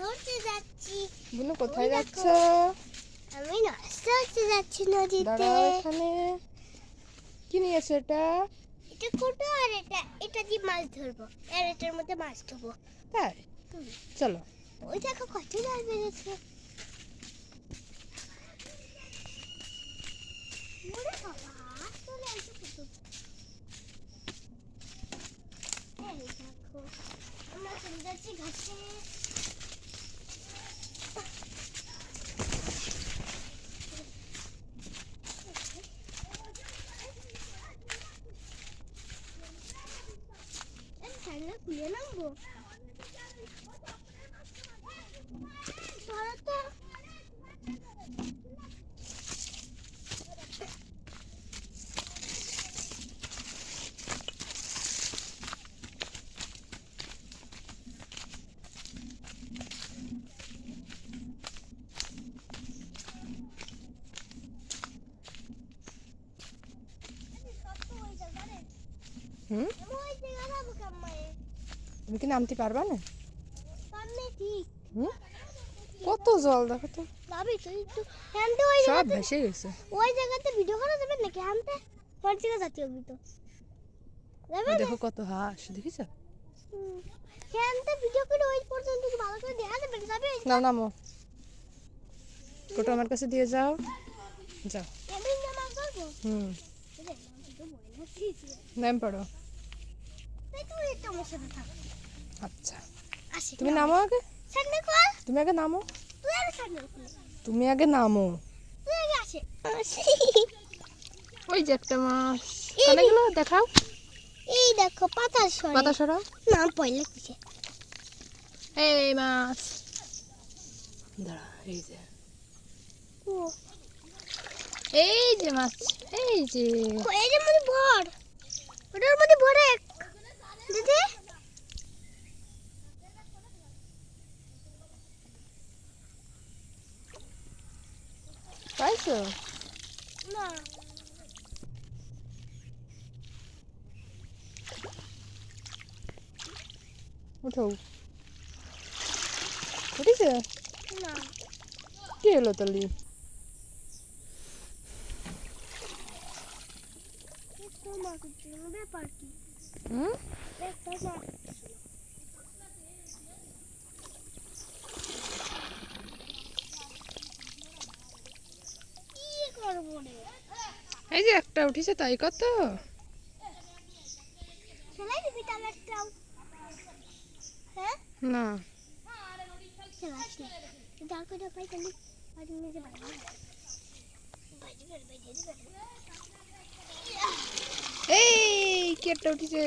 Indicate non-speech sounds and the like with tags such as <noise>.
ধরতে যাচ্ছি বুনু কোথায় যাচ্ছ আমি মাছ ধরতে যাচ্ছি নদীতে দাঁড়াও এখানে কি নিয়েছো এটা এটা ছোট আর এটা এটা দিয়ে মাছ ধরবো আর এটার মধ্যে মাছ ধরবো তাই চলো ওই দেখো কত জাল বেড়েছে আমরা চলে যাচ্ছি ঘাটে। এই সাইকেল খুলে নামবো ধরো তুমি কি নামতে পারবা না? কত জল দেখো তো। সব ভেসে গেছে। ওই জায়গাতে ভিডিও করা যাবে নাকি? কোন জায়গা জাতীয় না? দেখো কত হাঁস দেখিছ? ভিডিও করে ওই পর্যন্ত ভালো করে দেখা যাবে যাবে নাও নামো। কোটা আমার কাছে দিয়ে যাও। যাও। হুম। নাম পড়ো। তুই একটু আমার সাথে থাক। আচ্ছা। তুমি নামো। আগে? তুমি আগে নামো। তুমি আগে নামো। <laughs> ওই যে একটা মাছ। কানে গেলো দেখাও। এই দেখো পাতার সরে। পাতা সরাও নাম পয়লে কিসে? এই মাছ। দাঁড়া এই যে। ও। এই যে মাছ এই যে। এর মধ্যে ভর। ওটার মধ্যে ভরে দিদি পাইছো না উঠো উঠেছে না কি হলো তালি একটু মাকে দিন ব্যাপার কি হুম একটা মাছ কি এই যে একটা উঠেছে তাই কত? হ্যাঁ? না। এই কি একটা উঠেছে?